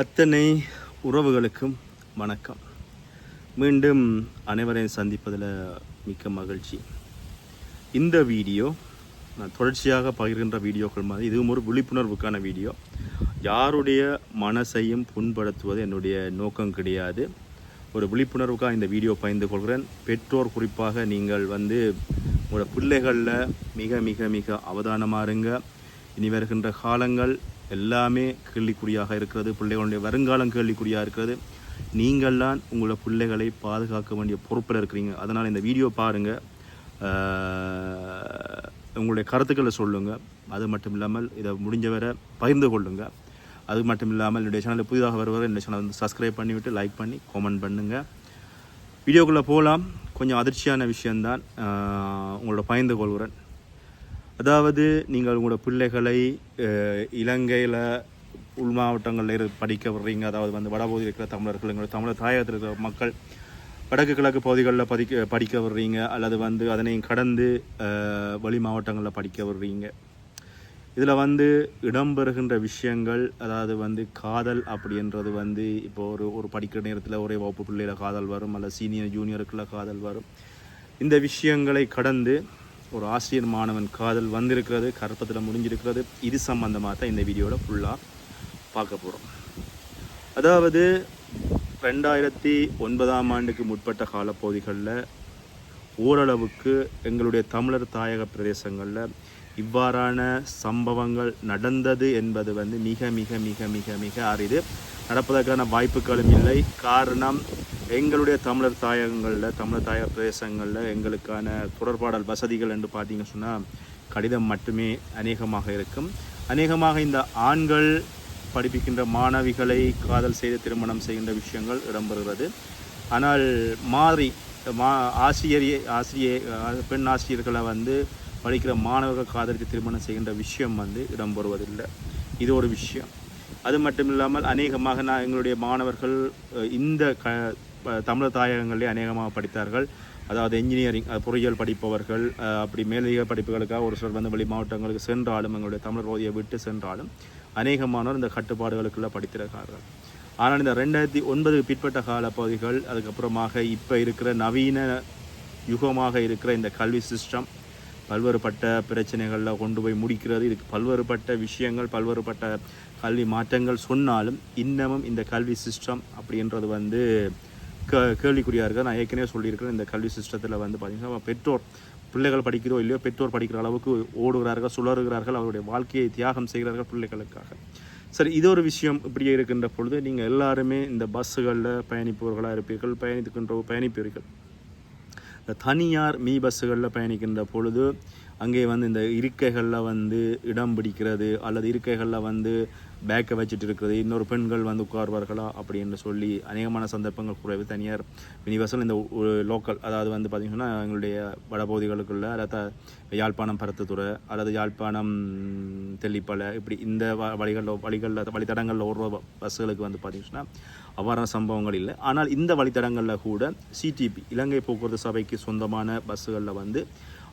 அத்தனை உறவுகளுக்கும் வணக்கம். மீண்டும் அனைவரையும் சந்திப்பதில் மிக்க மகிழ்ச்சி. இந்த வீடியோ நான் தொடர்ச்சியாக பகிர்கின்ற வீடியோக்கள் மாதிரி இதுவும் ஒரு விழிப்புணர்வுக்கான வீடியோ. யாருடைய மனசையும் புண்படுத்துவது என்னுடைய நோக்கம் கிடையாது. ஒரு விழிப்புணர்வுக்காக இந்த வீடியோ பகிர்ந்து கொள்கிறேன். பெற்றோர் குறிப்பாக நீங்கள் வந்து உங்களோட பிள்ளைகளில் மிக மிக மிக அவதானமாக இருங்க. இனி வருகின்ற காலங்கள் எல்லாமே கேள்விக்குறியாக இருக்கிறது. பிள்ளைகளுடைய வருங்காலம் கேள்விக்குறியாக இருக்கிறது. நீங்கள் தான் உங்களோட பிள்ளைகளை பாதுகாக்க வேண்டிய பொறுப்பில் இருக்கிறீங்க. அதனால் இந்த வீடியோ பாருங்கள் உங்களுடைய கருத்துக்களை சொல்லுங்கள் அது மட்டும் இல்லாமல் இதை முடிஞ்சவரை பகிர்ந்து கொள்ளுங்கள் அது மட்டும் இல்லாமல் என்னுடைய சேனலில் புதிதாக வருவார் என்னுடைய சேனல் வந்து சப்ஸ்கிரைப் பண்ணிவிட்டு லைக் பண்ணி கமெண்ட் பண்ணுங்கள் வீடியோக்குள்ளே போகலாம். கொஞ்சம் அதிர்ச்சியான விஷயந்தான் உங்களோட பகிர்ந்து கொள்கிறேன். அதாவது நீங்கள் உங்களோட பிள்ளைகளை இலங்கையில் உள் மாவட்டங்களில் இரு படிக்க விடுறீங்க அதாவது வந்து வடபகுதியில் இருக்கிற தமிழர்கள் எங்களோட தமிழர் தாயகத்தில் இருக்கிற மக்கள் வடக்கு கிழக்கு பகுதிகளில் படிக்க படிக்க விடுறீங்க அல்லது வந்து அதனையும் கடந்து வெளி மாவட்டங்களில் படிக்க விடுறீங்க இதில் வந்து இடம்பெறுகின்ற விஷயங்கள் அதாவது வந்து காதல் அப்படின்றது வந்து இப்போ ஒரு ஒரு படிக்கிற நேரத்தில் ஒரே வகுப்பு பிள்ளையில் காதல் வரும். அல்ல சீனியர் ஜூனியருக்குள்ள காதல் வரும். இந்த விஷயங்களை கடந்து ஒரு ஆசிரியர் மாணவன் காதல் வந்திருக்கிறது கற்பத்தில் முடிஞ்சிருக்கிறது. இது சம்மந்தமாக தான் இந்த வீடியோவில் ஃபுல்லாக பார்க்க போகிறோம் அதாவது ரெண்டாயிரத்தி ஒன்பதாம் ஆண்டுக்கு முற்பட்ட காலப்பகுதிகளில் ஓரளவுக்கு எங்களுடைய தமிழர் தாயக பிரதேசங்களில் இவ்வாறான சம்பவங்கள் நடந்தது என்பது வந்து மிக மிக மிக மிக மிக அரிது. நடப்பதற்கான வாய்ப்புகளும் இல்லை. காரணம் எங்களுடைய தமிழர் தாயகங்களில் தமிழர் தாயக பிரதேசங்களில் எங்களுக்கான தொடர்பாடல் வசதிகள் என்று பார்த்தீங்க சொன்னால் கடிதம் மட்டுமே அநேகமாக இருக்கும். அநேகமாக இந்த ஆண்கள் படிப்பிக்கின்ற மாணவிகளை காதல் செய்து திருமணம் செய்கின்ற விஷயங்கள் இடம்பெறுகிறது. ஆனால் மாறி மா ஆசிரியர் ஆசிரியர் பெண் ஆசிரியர்களை வந்து படிக்கிற மாணவர்கள் காதலித்து திருமணம் செய்கின்ற விஷயம் வந்து இடம்பெறுவதில்லை. இது ஒரு விஷயம். அது மட்டும் இல்லாமல் அநேகமாக நான் எங்களுடைய மாணவர்கள் இந்த க ப- தமிழர் தாயகங்களிலே அநேகமாக படித்தார்கள். அதாவது என்ஜினியரிங் பொறியியல் படிப்பவர்கள் அப்படி மேலதிக படிப்புகளுக்காக ஒரு சிலர் வந்து வெளி மாவட்டங்களுக்கு சென்றாலும் எங்களுடைய தமிழர் பகுதியை விட்டு சென்றாலும் அநேகமானோர் இந்த கட்டுப்பாடுகளுக்குள்ளே படித்திருக்கிறார்கள். ஆனால் இந்த ரெண்டாயிரத்தி ஒன்பதுக்கு பிற்பட்ட கால பகுதிகள் அதுக்கப்புறமாக இப்போ இருக்கிற நவீன யுகமாக இருக்கிற இந்த கல்வி சிஸ்டம் பல்வேறுபட்ட பிரச்சனைகளில் கொண்டு போய் முடிக்கிறது. இதுக்கு பல்வேறுபட்ட விஷயங்கள் பல்வேறுபட்ட கல்வி மாற்றங்கள் சொன்னாலும் இன்னமும் இந்த கல்வி சிஸ்டம் அப்படின்றது வந்து க கேள்விக்குறியாக இருக்குது நான் ஏற்கனவே சொல்லியிருக்கிறேன் இந்த கல்வி சிஸ்டத்தில் வந்து பார்த்திங்கன்னா பெற்றோர் பிள்ளைகள் படிக்கிறோ இல்லையோ பெற்றோர் படிக்கிற அளவுக்கு ஓடுகிறார்கள் சுழறுகிறார்கள் அவருடைய வாழ்க்கையை தியாகம் செய்கிறார்கள் பிள்ளைகளுக்காக. சரி இது ஒரு விஷயம் இப்படியே இருக்கின்ற பொழுது நீங்கள் எல்லாருமே இந்த பஸ்ஸுகளில் பயணிப்பவர்களாக இருப்பீர்கள் பயணித்துக்கின்ற பயணிப்பீர்கள். இந்த தனியார் மீ பஸ்ஸுகளில் பயணிக்கின்ற பொழுது அங்கே வந்து இந்த இருக்கைகளில் வந்து இடம் பிடிக்கிறது அல்லது இருக்கைகளில் வந்து பேக்கை வச்சுட்டு இருக்கிறது இன்னொரு பெண்கள் வந்து உட்காருவார்களா அப்படின்னு சொல்லி அநேகமான சந்தர்ப்பங்கள் குறைவு தனியார் மினி இந்த லோக்கல் அதாவது வந்து பார்த்திங்கன்னா எங்களுடைய வடபகுதிகளுக்குள்ள அல்லது யாழ்ப்பாணம் பரத்துத்துறை அல்லது யாழ்ப்பாணம் தெல்லிப்பலை இப்படி இந்த வ- வழிகளில் வழிகளில் வழித்தடங்களில் ஓடுற பஸ்ஸுகளுக்கு வந்து பார்த்திங்கன்னா அவ்வாறான சம்பவங்கள் இல்லை. ஆனால் இந்த வழித்தடங்களில் கூட சிடிபி இலங்கை போக்குவரத்து சபைக்கு சொந்தமான பஸ்ஸுகளில் வந்து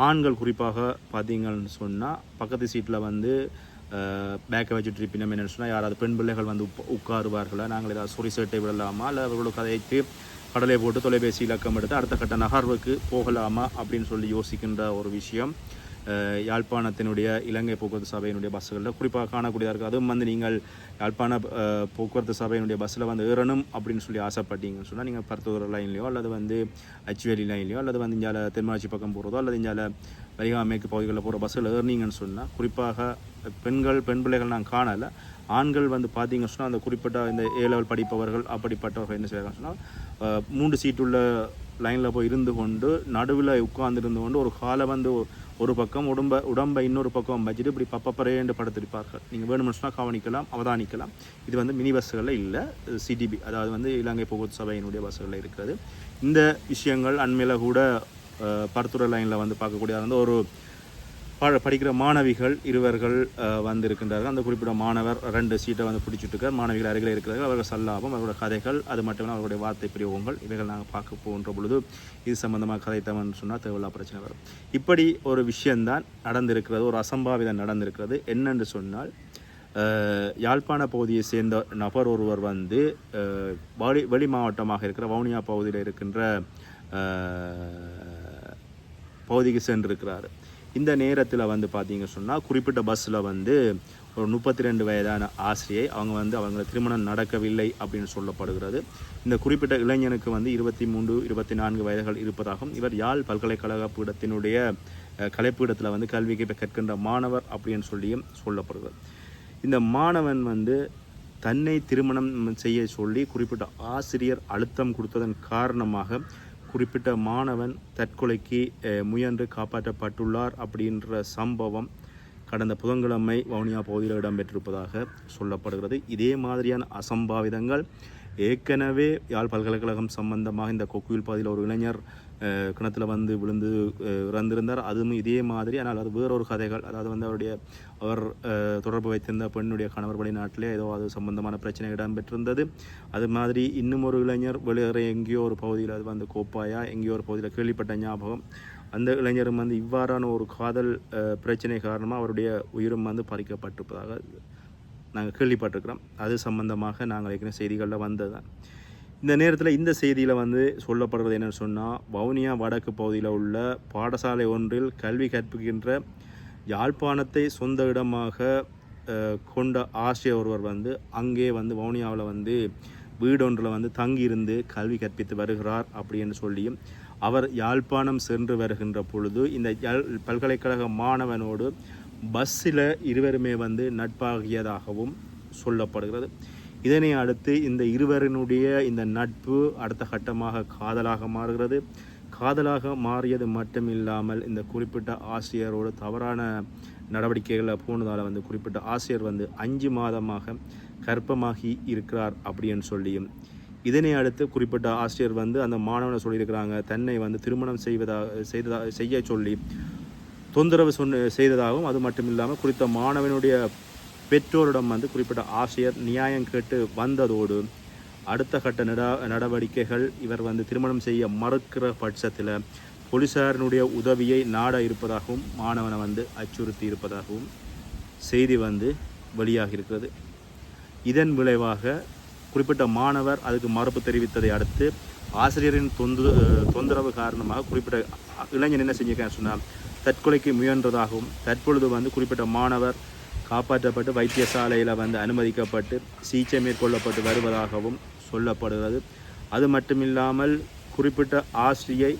ஆண்கள் குறிப்பாக பார்த்தீங்கன்னு சொன்னால் பக்கத்து சீட்டில் வந்து பேக்கை வச்சுட்டு இருப்பினம் என்னென்னு சொன்னால் யாராவது பெண் பிள்ளைகள் வந்து உட்காருவார்களா? நாங்கள் ஏதாவது சொறி சேட்டை விடலாமா? இல்லை அவர்களோட கதைத்து கடலை போட்டு தொலைபேசி இலக்கம் எடுத்து அடுத்த கட்ட நகர்வுக்கு போகலாமா அப்படின்னு சொல்லி யோசிக்கின்ற ஒரு விஷயம். யாழ்ப்பாணத்தினுடைய இலங்கை போக்குவரத்து சபையினுடைய பஸ்ஸுகளில் குறிப்பாக காணக்கூடியதாக இருக்குது அதுவும் வந்து நீங்கள் யாழ்ப்பாண போக்குவரத்து சபையினுடைய பஸ்ஸில் வந்து ஏறணும் அப்படின்னு சொல்லி ஆசைப்பட்டீங்கன்னு சொன்னால் நீங்கள் பருத்தூர் லைன்லையோ அல்லது வந்து அச்சுவேலி லைன்லையோ அல்லது வந்து இஞ்சால தென்மாட்சி பக்கம் போகிறதோ அல்லது இஞ்சால வலிகாமேற்கு பகுதிகளில் போகிற பஸ்ஸில் ஏறினீங்கன்னு சொன்னால் குறிப்பாக பெண்கள் பெண் பிள்ளைகள் நான் காணலை. ஆண்கள் வந்து பார்த்தீங்கன்னு சொன்னால் அந்த குறிப்பிட்ட இந்த ஏ லெவல் படிப்பவர்கள் அப்படிப்பட்டவர்கள் என்ன செய்வாங்கன்னு சொன்னால் மூன்று சீட்டுள்ள லைனில் போய் இருந்து கொண்டு நடுவில் உட்கார்ந்துருந்து கொண்டு ஒரு காலை வந்து ஒரு பக்கம் உடம்ப உடம்பை இன்னொரு பக்கம் வச்சுட்டு இப்படி பப்பப்பறையேண்டு படுத்திருப்பார்கள் நீங்கள் வேணும்னு கவனிக்கலாம் அவதானிக்கலாம். இது வந்து மினி பஸ்ஸுகளில் இல்லை சிடிபி அதாவது வந்து இலங்கை போக்குவரத்து சபையினுடைய பஸ்ஸுகளில் இருக்கிறது. இந்த விஷயங்கள் அண்மையில் கூட பருத்துறை லைனில் வந்து பார்க்கக்கூடிய வந்து ஒரு படிக்கிற மாணவிகள் இருவர்கள் வந்திருக்கின்றார்கள். வந்து இருக்கின்றார்கள் அந்த குறிப்பிட்ட மாணவர் ரெண்டு சீட்டை வந்து பிடிச்சிட்டு இருக்கார் மாணவிகள் அருகில் இருக்கிறார்கள். அவர்கள் சல்லாபம் அவருடைய கதைகள் அது மட்டும் அவர்களுடைய வார்த்தை பிரயோகங்கள் இவைகள் நாங்கள் பார்க்க போகின்ற பொழுது இது சம்பந்தமாக கதைத்தவன் சொன்னால் தேவையில்லா பிரச்சனை வரும். இப்படி ஒரு விஷயம்தான் நடந்திருக்கிறது. ஒரு அசம்பாவிதம் நடந்திருக்கிறது. என்னென்று சொன்னால் யாழ்ப்பாண பகுதியை சேர்ந்த நபர் ஒருவர் வந்து அஹ், வெளி வெளி மாவட்டமாக இருக்கிற வவுனியா பகுதியில் இருக்கின்ற பகுதிக்கு சென்றிருக்கிறார். இந்த நேரத்தில் வந்து பார்த்தீங்க சொன்னால் குறிப்பிட்ட பஸ்ஸில் வந்து ஒரு முப்பத்தி ரெண்டு வயதான ஆசிரியை அவங்க வந்து அவங்க திருமணம் நடக்கவில்லை அப்படின்னு சொல்லப்படுகிறது. இந்த குறிப்பிட்ட இளைஞனுக்கு வந்து இருபத்தி மூன்று இருபத்தி நான்கு வயதுகள் இருப்பதாகவும் இவர் யாழ் பல்கலைக்கழக பீடத்தினுடைய கலைப்பீடத்தில் வந்து கல்விக்கு இப்ப கற்கின்ற மாணவர் அப்படின்னு சொல்லியும் சொல்லப்படுகிறது. இந்த மாணவன் வந்து தன்னை திருமணம் செய்ய சொல்லி குறிப்பிட்ட ஆசிரியர் அழுத்தம் கொடுத்ததன் காரணமாக குறிப்பிட்ட மாணவன் தற்கொலைக்கு முயன்று காப்பாற்றப்பட்டுள்ளார் அப்படின்ற சம்பவம் கடந்த புதன்கிழமை வவுனியா பகுதியில் இடம்பெற்றிருப்பதாக சொல்லப்படுகிறது. இதே மாதிரியான அசம்பாவிதங்கள் ஏற்கனவே யாழ் பல்கலைக்கழகம் சம்பந்தமாக இந்த கொக்குயில் பகுதியில் ஒரு இளைஞர் கிணத்துல வந்து விழுந்து இறந்திருந்தார். அதுவும் இதே மாதிரி ஆனால் அது வேறொரு கதைகள். அதாவது வந்து அவருடைய அவர் தொடர்பு வைத்திருந்த பெண்ணுடைய கணவர் வெளிநாட்டிலே ஏதோ அது சம்பந்தமான பிரச்சனை இடம்பெற்றிருந்தது. அது மாதிரி இன்னும் ஒரு இளைஞர் வெளியேற எங்கேயோ ஒரு பகுதியில் அது வந்து கோப்பாயா எங்கேயோ ஒரு பகுதியில் கேள்விப்பட்ட ஞாபகம். அந்த இளைஞரும் வந்து இவ்வாறான ஒரு காதல் பிரச்சனை காரணமாக அவருடைய உயிரும் வந்து பறிக்கப்பட்டிருப்பதாக நாங்கள் கேள்விப்பட்டிருக்கிறோம். அது சம்பந்தமாக நாங்கள் ஏற்கனவே செய்திகளில் வந்தது தான் இந்த நேரத்தில் இந்த செய்தியில் வந்து சொல்லப்படுறது என்னன்னு சொன்னால் வவுனியா வடக்கு பகுதியில் உள்ள பாடசாலை ஒன்றில் கல்வி கற்பிக்கின்ற யாழ்ப்பாணத்தை சொந்த இடமாக கொண்ட ஆசிரியர் ஒருவர் வந்து அங்கே வந்து வவுனியாவில் வந்து வீடொன்றில் வந்து தங்கியிருந்து கல்வி கற்பித்து வருகிறார் அப்படின்னு சொல்லியும் அவர் யாழ்ப்பாணம் சென்று வருகின்ற பொழுது இந்த யாழ் பல்கலைக்கழக மாணவனோடு பஸ்ஸில் இருவருமே வந்து நட்பாகியதாகவும் சொல்லப்படுகிறது. இதனை அடுத்து இந்த இருவரினுடைய இந்த நட்பு அடுத்த கட்டமாக காதலாக மாறுகிறது. காதலாக மாறியது மட்டுமில்லாமல் இந்த குறிப்பிட்ட ஆசிரியரோடு தவறான நடவடிக்கைகளை போனதால் வந்து குறிப்பிட்ட ஆசிரியர் வந்து அஞ்சு மாதமாக கர்ப்பமாகி இருக்கிறார் அப்படின்னு சொல்லியும் இதனை அடுத்து குறிப்பிட்ட ஆசிரியர் வந்து அந்த மாணவனை சொல்லியிருக்கிறாங்க தன்னை வந்து திருமணம் செய்வதாக செய்ததா செய்ய சொல்லி தொந்தரவு சொன்ன செய்ததாகவும் அது மட்டும் இல்லாமல் குறித்த மாணவனுடைய பெற்றோரிடம் வந்து குறிப்பிட்ட ஆசிரியர் நியாயம் கேட்டு வந்ததோடு அடுத்த கட்ட நட நடவடிக்கைகள் இவர் வந்து திருமணம் செய்ய மறுக்கிற பட்சத்தில் போலீசாரினுடைய உதவியை நாட இருப்பதாகவும் மாணவனை வந்து அச்சுறுத்தி இருப்பதாகவும் செய்தி வந்து வெளியாகியிருக்கிறது. இதன் விளைவாக குறிப்பிட்ட மாணவர் அதுக்கு மறுப்பு தெரிவித்ததை அடுத்து ஆசிரியரின் தொந்து தொந்தரவு காரணமாக குறிப்பிட்ட இளைஞன் என்ன செஞ்சிருக்கான்னு சொன்னால் தற்கொலைக்கு முயன்றதாகவும் தற்பொழுது வந்து குறிப்பிட்ட மாணவர் காப்பாற்றப்பட்டு வைத்தியசாலையில் வந்து அனுமதிக்கப்பட்டு சிகிச்சை மேற்கொள்ளப்பட்டு வருவதாகவும் சொல்லப்படுகிறது. அது மட்டுமில்லாமல் குறிப்பிட்ட ஆசிரியை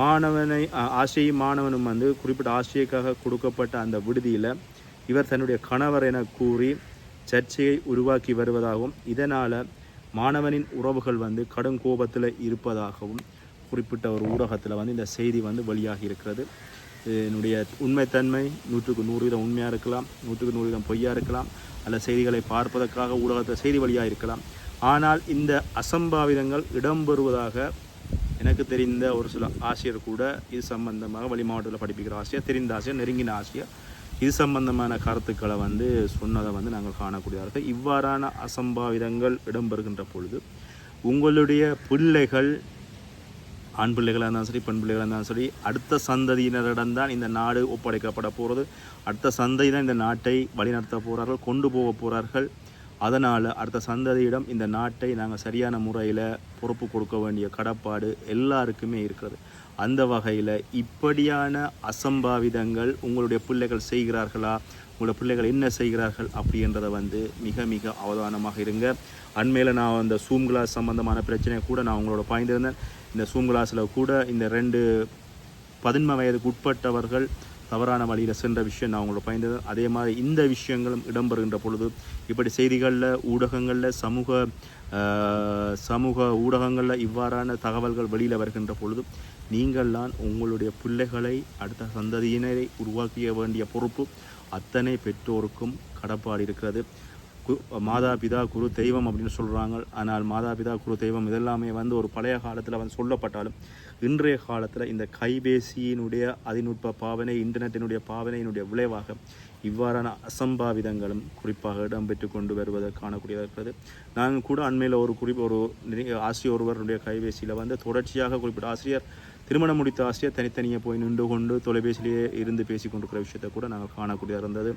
மாணவனை ஆசிரியை மாணவனும் வந்து குறிப்பிட்ட ஆசிரியைக்காக கொடுக்கப்பட்ட அந்த விடுதியில் இவர் தன்னுடைய கணவர் என கூறி சர்ச்சையை உருவாக்கி வருவதாகவும் இதனால் மாணவனின் உறவுகள் வந்து கடும் கோபத்தில் இருப்பதாகவும் குறிப்பிட்ட ஒரு ஊடகத்தில் வந்து இந்த செய்தி வந்து வெளியாகி இருக்கிறது. என்னுடைய உண்மைத்தன்மை. நூற்றுக்கு நூறு வீதம் உண்மையாக இருக்கலாம் நூற்றுக்கு நூறு வீதம் பொய்யாக இருக்கலாம் அல்ல செய்திகளை பார்ப்பதற்காக ஊடகத்தில் செய்தி வழியாக இருக்கலாம். ஆனால் இந்த அசம்பாவிதங்கள் இடம்பெறுவதாக எனக்கு தெரிந்த ஒரு சில ஆசிரியர் கூட இது சம்பந்தமாக வெளி மாவட்டத்தில் படிப்பிக்கிற ஆசிரியர் தெரிந்த ஆசிரியர் நெருங்கின ஆசிரியர் இது சம்பந்தமான கருத்துக்களை வந்து சொன்னதை வந்து நாங்கள் காணக்கூடியதாக இவ்வாறான அசம்பாவிதங்கள் இடம்பெறுகின்ற பொழுது உங்களுடைய பிள்ளைகள் ஆண் பிள்ளைகளாக இருந்தாலும் சரி பெண் பிள்ளைகளாக இருந்தாலும் சரி அடுத்த சந்ததியினரிடம் தான் இந்த நாடு ஒப்படைக்கப்பட போகிறது. அடுத்த சந்ததி தான் இந்த நாட்டை வழிநடத்த போகிறார்கள் கொண்டு போக போகிறார்கள் அதனால் அடுத்த சந்ததியிடம் இந்த நாட்டை நாங்கள் சரியான முறையில் பொறுப்பு கொடுக்க வேண்டிய கடப்பாடு எல்லாருக்குமே இருக்கிறது. அந்த வகையில் இப்படியான அசம்பாவிதங்கள் உங்களுடைய பிள்ளைகள் செய்கிறார்களா உங்களோட பிள்ளைகள் என்ன செய்கிறார்கள் அப்படின்றத வந்து மிக மிக அவதானமாக இருங்க. அண்மையில் நான் அந்த சூம் கிளாஸ் சம்பந்தமான பிரச்சனையை கூட நான் உங்களோட பாய்ந்திருந்தேன் இந்த சூம் கிளாஸில் கூட இந்த ரெண்டு பதின்ம வயதுக்கு உட்பட்டவர்கள் தவறான வழியில் சென்ற விஷயம் நான் உங்களை பயந்தது அதே மாதிரி இந்த விஷயங்களும் இடம்பெறுகின்ற பொழுது இப்படி செய்திகளில் ஊடகங்களில் சமூக சமூக ஊடகங்களில் இவ்வாறான தகவல்கள் வெளியில் வருகின்ற பொழுது நீங்கள்தான் உங்களுடைய பிள்ளைகளை அடுத்த சந்ததியினரை உருவாக்கிய வேண்டிய பொறுப்பு அத்தனை பெற்றோருக்கும் கடப்பாடு இருக்கிறது. மாதா பிதா குரு தெய்வம் அப்படின்னு சொல்கிறாங்க ஆனால் மாதா பிதா குரு தெய்வம் இதெல்லாமே வந்து ஒரு பழைய காலத்தில் வந்து சொல்லப்பட்டாலும் இன்றைய காலத்தில் இந்த கைபேசியினுடைய அதிநுட்ப பாவனை இன்டர்நெட்டினுடைய பாவனையினுடைய விளைவாக இவ்வாறான அசம்பாவிதங்களும் குறிப்பாக இடம்பெற்று கொண்டு வருவதை காணக்கூடியதாக இருக்கிறது. நாங்கள் கூட அண்மையில் ஒரு குறிப்பு ஒரு ஆசிரியர் ஒருவருடைய கைபேசியில் வந்து தொடர்ச்சியாக குறிப்பிட்ட ஆசிரியர் திருமணம் முடித்த ஆசிரியர் தனித்தனியாக போய் நின்று கொண்டு தொலைபேசியிலேயே இருந்து பேசி கொண்டிருக்கிற விஷயத்தை கூட நாங்கள் காணக்கூடியதாக இருந்தது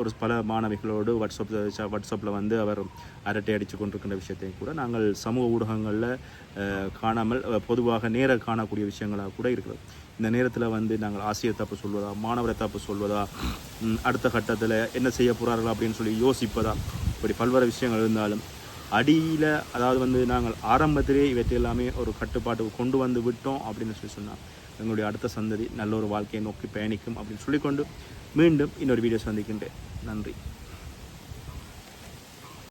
ஒரு பல மாணவிகளோடு வாட்ஸ்அப் வாட்ஸ்அப்பில் வந்து அவர் அரட்டை அடித்து கொண்டிருக்கின்ற விஷயத்தையும் கூட நாங்கள் சமூக ஊடகங்களில் காணாமல் பொதுவாக நேர காணக்கூடிய விஷயங்களாக கூட இருக்கிறது. இந்த நேரத்தில் வந்து நாங்கள் ஆசிரியர் தப்பு சொல்வதா மாணவரை தப்பு சொல்வதா அடுத்த கட்டத்தில் என்ன செய்ய போகிறார்கள் அப்படின்னு சொல்லி யோசிப்பதா இப்படி பல்வேறு விஷயங்கள் இருந்தாலும் அடியில் அதாவது வந்து நாங்கள் ஆரம்பத்திலே இவற்றை எல்லாமே ஒரு கட்டுப்பாட்டுக்கு கொண்டு வந்து விட்டோம் அப்படின்னு சொல்லி சொன்னால் எங்களுடைய அடுத்த சந்ததி நல்ல ஒரு வாழ்க்கையை நோக்கி பயணிக்கும் அப்படின்னு சொல்லிக்கொண்டு மீண்டும் இன்னொரு வீடியோ சந்திக்கின்றேன். நன்றி.